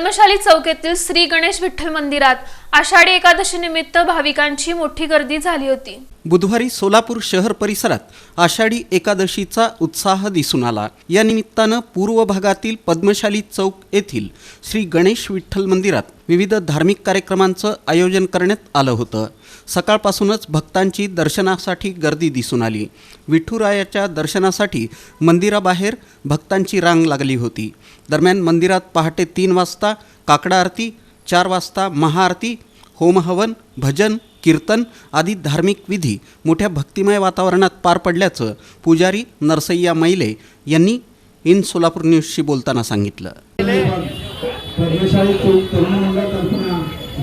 पद्मशाली चौकेतील श्री गणेश विठ्ठल मंदिरात आषाढी एकादशी निमित्त भाविकांची मोठी गर्दी झाली होती. बुधवारी सोलापूर शहर परिसरात आषाढी एकादशीचा उत्साह दिसून आला. या निमित्तानं पूर्व भागातील पद्मशाली चौक येथील श्री गणेश विठ्ठल मंदिरात विविध धार्मिक कार्यक्रमांचं आयोजन करण्यात आलं होतं. सकाळपासूनच भक्तांची दर्शनासाठी गर्दी दिसून आली. विठुरायाच्या दर्शनासाठी मंदिराबाहेर भक्तांची रांग लागली होती. दरम्यान मंदिरात पहाटे तीन वाजता काकडा आरती चार वाजता महाआरती होमहवन भजन कीर्तन आदी धार्मिक विधी मोठ्या भक्तिमय वातावरणात पार पडल्याचं पुजारी नरसय्या मैले यांनी इन सोलापूर न्यूजशी बोलताना सांगितलं.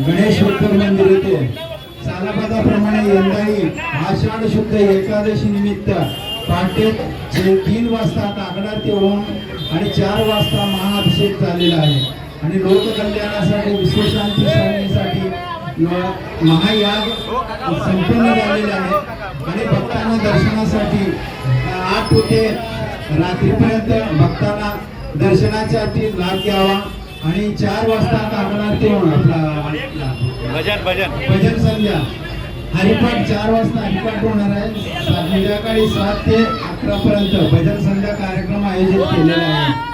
गणेश मंदिर येते. चालापदाप्रमाणे यंदाही आषाढ शुद्ध एकादशी निमित्त पहाटे जे तीन वाजता कागडा ते ओम आणि चार वाजता महाअभिषेक झालेला आहे. आणि लोककल्याणासाठी विश्वशांती साधण्यासाठी महायाग संपन्न झालेले आहे. आणि भक्तांना दर्शनासाठी आठ होते. रात्रीपर्यंत भक्तांना दर्शनासाठी लाभ घ्यावा. आणि चार वाजता काकणार ते आपला भजन भजन. भजन संध्या. हरिपाठ चार वाजता हरिपाठ होणार आहे. संध्याकाळी सात ते अकरा पर्यंत भजन संध्या कार्यक्रम आयोजित केलेला आहे.